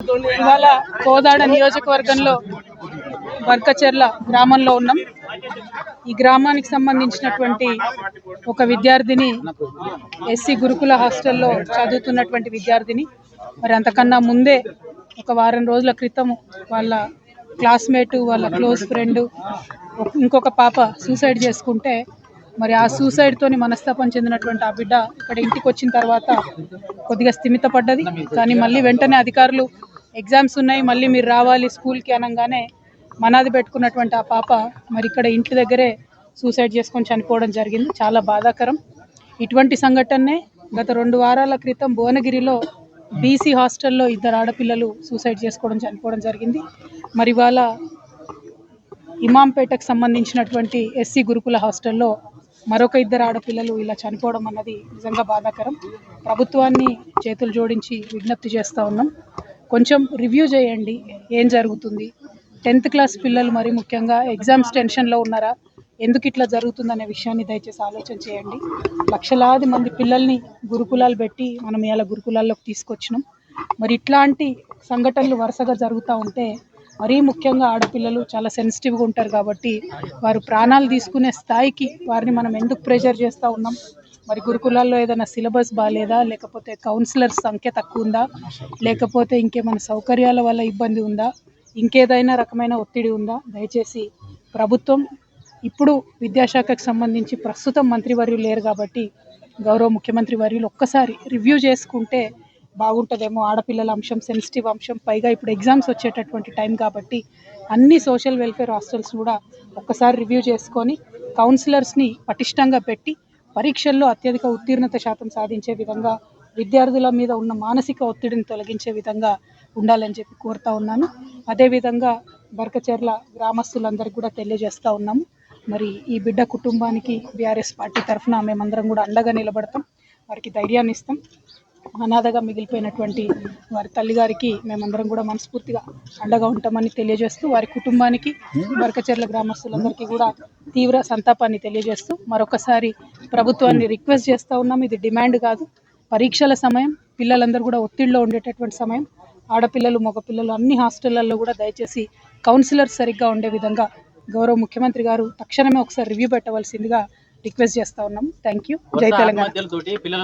ఇవాళ కోదాడ నియోజకవర్గంలో వర్కచెర్ల గ్రామంలో ఉన్నాం. ఈ గ్రామానికి సంబంధించినటువంటి ఒక విద్యార్థిని ఎస్సీ గురుకుల హాస్టల్లో చదువుతున్నటువంటి విద్యార్థిని. మరి అంతకన్నా ముందే ఒక వారం రోజుల క్రితం వాళ్ళ క్లాస్మేట్ వాళ్ళ క్లోజ్ ఫ్రెండ్ ఇంకొక పాప సూసైడ్ చేసుకుంటే మరి ఆ సూసైడ్ తోని మనస్తాపం చెందినటువంటి ఆ బిడ్డ ఇక్కడ ఇంటికి వచ్చిన తర్వాత కొద్దిగా స్థిమితపడ్డది. కానీ మళ్ళీ వెంటనే అధికారులు ఎగ్జామ్స్ ఉన్నాయి మళ్ళీ మీరు రావాలి స్కూల్కి అనగానే మనాది పెట్టుకున్నటువంటి ఆ పాప మరి ఇక్కడ ఇంటి దగ్గరే సూసైడ్ చేసుకొని చనిపోవడం జరిగింది. చాలా బాధాకరం. ఇటువంటి సంఘటనే గత రెండు వారాల క్రితం భువనగిరిలో బీసీ హాస్టల్లో ఇద్దరు ఆడపిల్లలు సూసైడ్ చేసుకోవడం చనిపోవడం జరిగింది. మరి ఇవాళ ఇమాంపేటకు సంబంధించినటువంటి ఎస్సీ గురుకుల హాస్టల్లో మరొక ఇద్దరు ఆడపిల్లలు ఇలా చనిపోవడం అన్నది నిజంగా బాధాకరం. ప్రభుత్వాన్ని చేతులు జోడించి విజ్ఞప్తి చేస్తూ ఉన్నాం. కొంచెం రివ్యూ చేయండి ఏం జరుగుతుంది. టెన్త్ క్లాస్ పిల్లలు మరి ముఖ్యంగా ఎగ్జామ్స్ టెన్షన్లో ఉన్నారా? ఎందుకు ఇట్లా జరుగుతుందనే విషయాన్ని దయచేసి ఆలోచన చేయండి. లక్షలాది మంది పిల్లల్ని గురుకులాలు పెట్టి మనం ఇలా గురుకులాల్లోకి తీసుకొచ్చినాం. మరి ఇట్లాంటి సంఘటనలు వరుసగా జరుగుతూ ఉంటే మరీ ముఖ్యంగా ఆడపిల్లలు చాలా సెన్సిటివ్గా ఉంటారు కాబట్టి వారు ప్రాణాలు తీసుకునే స్థాయికి వారిని మనం ఎందుకు ప్రెషర్ చేస్తూ ఉన్నాం? మరి గురుకులాల్లో ఏదైనా సిలబస్ బాగాలేదా లేకపోతే కౌన్సిలర్స్ సంఖ్య తక్కువ ఉందా లేకపోతే ఇంకేమైనా సౌకర్యాల వల్ల ఇబ్బంది ఉందా? ఇంకేదైనా రకమైన ఒత్తిడి ఉందా? దయచేసి ప్రభుత్వం ఇప్పుడు విద్యాశాఖకు సంబంధించి ప్రస్తుతం మంత్రివర్యులు లేరు కాబట్టి గౌరవ ముఖ్యమంత్రి వర్యులు ఒక్కసారి రివ్యూ చేసుకుంటే బాగుంటుందేమో. ఆడపిల్లల అంశం సెన్సిటివ్ అంశం పైగా ఇప్పుడు ఎగ్జామ్స్ వచ్చేటటువంటి టైం కాబట్టి అన్ని సోషల్ వెల్ఫేర్ హాస్టల్స్ కూడా ఒక్కసారి రివ్యూ చేసుకొని కౌన్సిలర్స్ని పటిష్టంగా పెట్టి పరీక్షల్లో అత్యధిక ఉత్తీర్ణత శాతం సాధించే విధంగా విద్యార్థుల మీద ఉన్న మానసిక ఒత్తిడిని తొలగించే విధంగా ఉండాలని చెప్పి కోరుతా ఉన్నాను. అదేవిధంగా బరకచెర్ల గ్రామస్తులందరికీ కూడా తెలియజేస్తూ ఉన్నాము. మరి ఈ బిడ్డ కుటుంబానికి బీఆర్ఎస్ పార్టీ తరఫున మేమందరం కూడా అండగా నిలబడతాం. వారికి ధైర్యాన్ని ఇస్తాం. అనాథగా మిగిలిపోయినటువంటి వారి తల్లిగారికి మేమందరం కూడా మనస్ఫూర్తిగా అండగా ఉంటామని తెలియజేస్తూ వారి కుటుంబానికి బరకచెర్ల గ్రామస్తులందరికీ కూడా తీవ్ర సంతాపాన్ని తెలియజేస్తూ మరొకసారి ప్రభుత్వాన్ని రిక్వెస్ట్ చేస్తూ ఉన్నాం. ఇది డిమాండ్ కాదు. పరీక్షల సమయం పిల్లలందరూ కూడా ఒత్తిడిలో ఉండేటటువంటి సమయం. ఆడపిల్లలు మగపిల్లలు అన్ని హాస్టళ్ళలో కూడా దయచేసి కౌన్సిలర్స్ సరిగ్గా ఉండే విధంగా గౌరవ ముఖ్యమంత్రి గారు తక్షణమే ఒకసారి రివ్యూ పెట్టవలసిందిగా రిక్వెస్ట్ చేస్తా ఉన్నాం. Thank you. జై తెలంగాణ.